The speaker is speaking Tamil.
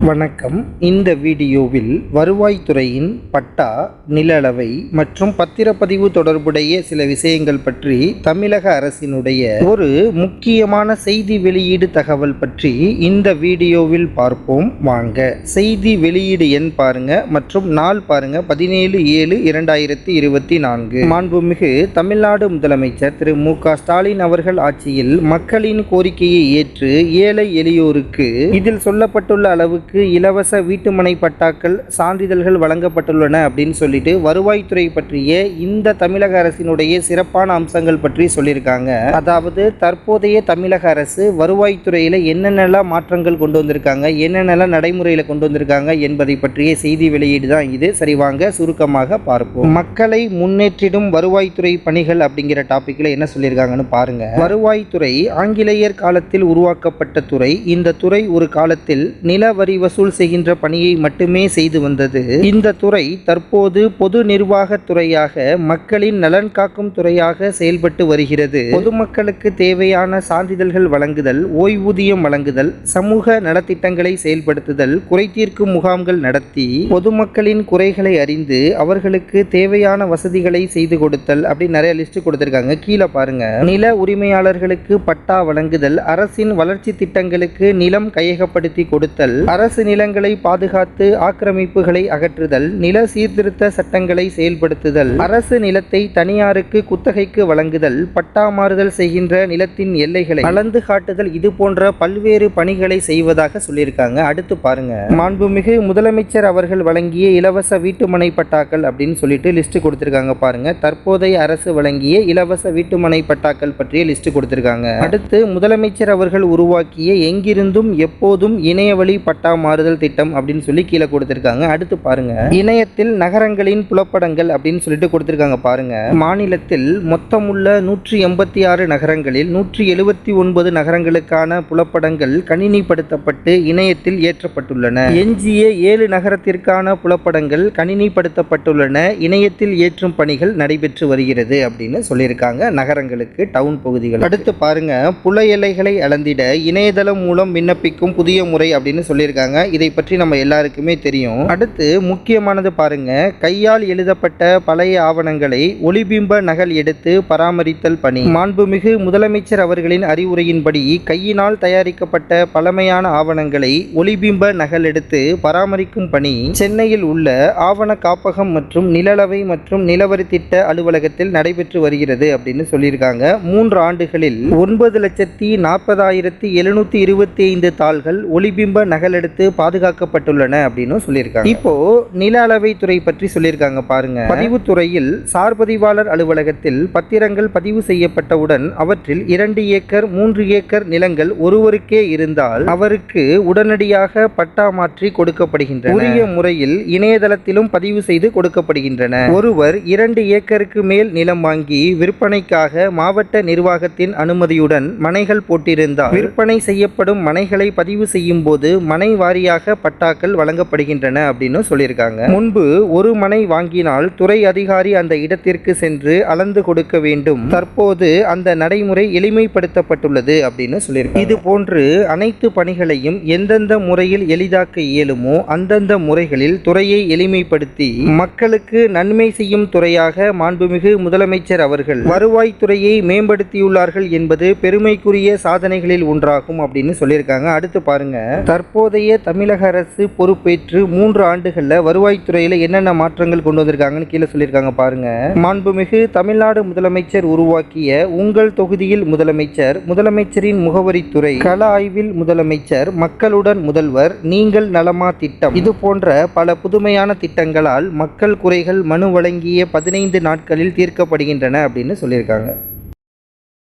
வணக்கம். இந்த வீடியோவில் வருவாய்த்துறையின் பட்டா நில அளவை மற்றும் பத்திரப்பதிவு தொடர்புடைய சில விஷயங்கள் பற்றி தமிழக அரசினுடைய ஒரு முக்கியமான செய்தி வெளியீடு தகவல் பற்றி இந்த வீடியோவில் பார்ப்போம். வாங்க. செய்தி வெளியீடு எண் பாருங்க மற்றும் நாள் பாருங்க. பதினேழு ஏழு இரண்டாயிரத்தி இருபத்தி நான்கு. மாண்புமிகு தமிழ்நாடு முதலமைச்சர் திரு மு ஸ்டாலின் அவர்கள் ஆட்சியில் மக்களின் கோரிக்கையை ஏற்று ஏழை எளியோருக்கு இதில் சொல்லப்பட்டுள்ள அளவுக்கு இலவச வீட்டுமனை பட்டாக்கள் சான்றிதழ்கள் வழங்கப்பட்டுள்ளன அப்படின்னு சொல்லிட்டு வருவாய்த்துறை பற்றிய இந்த தமிழக அரசினுடைய சிறப்பான அம்சங்கள் பற்றி சொல்லியிருக்காங்க. அதாவது தற்போதைய தமிழக அரசு வருவாய்த்துறையில் என்னென்னலாம் மாற்றங்கள் கொண்டு வந்திருக்காங்க என்னென்னலாம் நடைமுறையில் கொண்டு வந்திருக்காங்க என்பதை பற்றிய செய்தி வெளியீடு தான் இது. சரி வாங்க சுருக்கமாக பார்ப்போம். மக்களை முன்னேற்றிடும் வருவாய்த்துறை பணிகள் அப்படிங்கிற டாபிக்ல என்ன சொல்லியிருக்காங்கன்னு பாருங்க. வருவாய்த்துறை ஆங்கிலேயர் காலத்தில் உருவாக்கப்பட்ட துறை இந்த துறை ஒரு காலத்தில் நில வரி வசூல் செய்கின்ற பணியை மட்டுமே செய்து வந்தது. இந்த துறை தற்போது பொது நிர்வாகத் துறையாக மக்களின் நலன் காக்கும் துறையாக செயல்பட்டு வருகிறது. பொதுமக்களுக்கு தேவையான சான்றிதழ்கள் வழங்குதல் ஓய்வூதியம் வழங்குதல் சமூக நலத்திட்டங்களை செயல்படுத்துதல் குறை தீர்க்கும் முகாம்கள் நடத்தி பொதுமக்களின் குறைகளை அறிந்து அவர்களுக்கு தேவையான வசதிகளை செய்து கொடுத்தல் அப்படி நிறைய லிஸ்ட் கொடுத்திருக்காங்க. கீழே பாருங்க. நில உரிமையாளர்களுக்கு பட்டா வழங்குதல் அரசின் வளர்ச்சி திட்டங்களுக்கு நிலம் கையகப்படுத்தி கொடுத்தல் அரசு நிலங்களை பாதுகாத்து ஆக்கிரமிப்புகளை அகற்றுதல் நில சீர்திருத்த சட்டங்களை செயல்படுத்துதல் அரசு நிலத்தை தனியாருக்கு குத்தகைக்கு வழங்குதல் பட்டா மாறுதல் செய்கின்ற நிலத்தின் எல்லைகளை அளந்து காட்டுதல் இது போன்ற பல்வேறு பணிகளை செய்வதாக சொல்லியிருக்காங்க. அடுத்து பாருங்க. மாண்புமிகு முதலமைச்சர் அவர்கள் வழங்கிய இலவச வீட்டுமனை பட்டாக்கள் அப்படின்னு சொல்லிட்டு லிஸ்ட் கொடுத்திருக்காங்க பாருங்க. தற்போதைய அரசு வழங்கிய இலவச வீட்டுமனை பட்டாக்கள் பற்றிய லிஸ்ட் கொடுத்திருக்காங்க. அடுத்து முதலமைச்சர் அவர்கள் உருவாக்கிய எங்கிருந்தும் எப்போதும் இணையவழி பட்டா மாறுதல் திட்டம் அப்படின்னு சொல்லி கீழே கொடுத்திருக்காங்க. அடுத்து பாருங்க. இணையத்தில் நகரங்களின் புலப்படங்கள் அப்படின்னு சொல்லிட்டு கொடுத்திருக்காங்க பாருங்க. மாநிலத்தில் மொத்தமுள்ள நூற்றி எண்பத்தி ஆறு நகரங்களில் நூற்றி எழுபத்தி ஒன்பது நகரங்களுக்கான புலப்படங்கள் கணினிப்படுத்தப்பட்டு இணையத்தில் ஏற்றப்பட்டுள்ளன. எஞ்சிய ஏழு நகரத்திற்கான புலப்படங்கள் கணினிப்படுத்தப்பட்டுள்ளன. இணையத்தில் ஏற்றும் பணிகள் நடைபெற்று வருகிறது அப்படின்னு சொல்லியிருக்காங்க நகரங்களுக்கு டவுன் பகுதிகள் அடுத்து பாருங்க. புல எல்லைகளை அளந்திட இணையதளம் மூலம் விண்ணப்பிக்கும் புதிய முறை அப்படின்னு சொல்லியிருக்காங்க. இதை பற்றி நம்ம எல்லாருக்குமே தெரியும். அடுத்து முக்கியமானது பாருங்க. கையால் எழுதப்பட்ட பழைய ஆவணங்களை ஒளிபிம்ப நகல் எடுத்து பராமரித்தல் பணி. மாண்புமிகு முதலமைச்சர் அவர்களின் அறிவுரையின்படி கையினால் தயாரிக்கப்பட்ட பழமையான ஆவணங்களை ஒளிபிம்ப நகல் எடுத்து பராமரிக்கும் பணி. சென்னையில் உள்ள ஆவண காப்பகம் மற்றும் நிலளவை மற்றும் நிலவரி திட்ட அலுவலகத்தில் நடைபெற்று வருகிறது அப்படின்னு சொல்லியிருக்காங்க. மூன்று ஆண்டுகளில் ஒன்பது லட்சத்தி நாற்பதாயிரத்தி எழுநூத்தி இருபத்தி ஐந்து தாள்கள் ஒளிபிம்ப நகலெடுத்து பாதுகாக்கப்பட்டுள்ளன அப்படின்னு சொல்லியிருக்காங்க. இப்போ நில அளவை துறை பற்றி சொல்லியிருக்காங்க பாருங்க. பதிவுத்துறையில் சார்பதிவாளர் அலுவலகத்தில் பத்திரங்கள் பதிவு செய்யப்பட்டவுடன் அவற்றில் இரண்டு ஏக்கர் மூன்று ஏக்கர் நிலங்கள் ஒருவருக்கே இருந்தால் அவருக்கு உடனடியாக பட்டா மாற்றி கொடுக்கப்படுகின்றன. உரிய முறையில் இணையதளத்திலும் பதிவு செய்து கொடுக்கப்படுகின்றன. ஒருவர் இரண்டு ஏக்கருக்கு மேல் நிலம் வாங்கி விற்பனைக்காக மாவட்ட நிர்வாகத்தின் அனுமதியுடன் மனைகள் போட்டிருந்தால் விற்பனை செய்யப்படும் மனைகளை பதிவு செய்யும் போது மனை வாரியாக பட்டாக்கள் வழங்கப்படுகின்றன அப்படின்னு சொல்லியிருக்காங்க. முன்பு ஒரு மனை வாங்கினால் துறை அதிகாரி அந்த இடத்திற்கு சென்று அளந்து கொடுக்க வேண்டும். தற்போது அந்த நடைமுறை எளிமைப்படுத்தப்பட்டுள்ளது அப்படின்னு சொல்லியிருக்காங்க. இது போன்று அனைத்து பணிகளையும் எந்தெந்த முறையில் எளிதாக்க இயலுமோ அந்தந்த முறைகளில் துறையை எளிமைப்படுத்தி மக்களுக்கு நன்மை செய்யும் துறையாக மாண்புமிகு முதலமைச்சர் அவர்கள் வருவாய்த்துறையை மேம்படுத்தியுள்ளார்கள் என்பது பெருமைக்குரிய சாதனைகளில் ஒன்றாகும் அப்படின்னு சொல்லியிருக்காங்க. அடுத்து பாருங்க. தற்போதைய தமிழக அரசு பொறுப்பேற்று மூன்று ஆண்டுகளில் வருவாய்த்துறையில் என்னென்ன மாற்றங்கள் கொண்டு வந்திருக்காங்கன்னு கீழே சொல்லியிருக்காங்க பாருங்க. மாண்புமிகு தமிழ்நாடு முதலமைச்சர் உருவாக்கிய உங்கள் தொகுதியில் முதலமைச்சர் முதலமைச்சரின் முகவரித்துறை கள ஆய்வில் முதலமைச்சர் மக்களுடன் முதல்வர் நீங்கள் நலமா திட்டம். இது போன்ற பல புதுமையான திட்டங்களால் மக்கள் குறைகள் மனு வழங்கிய பதினைந்து நாட்களில் தீர்க்கப்படுகின்றன அப்படின்னு சொல்லியிருக்காங்க.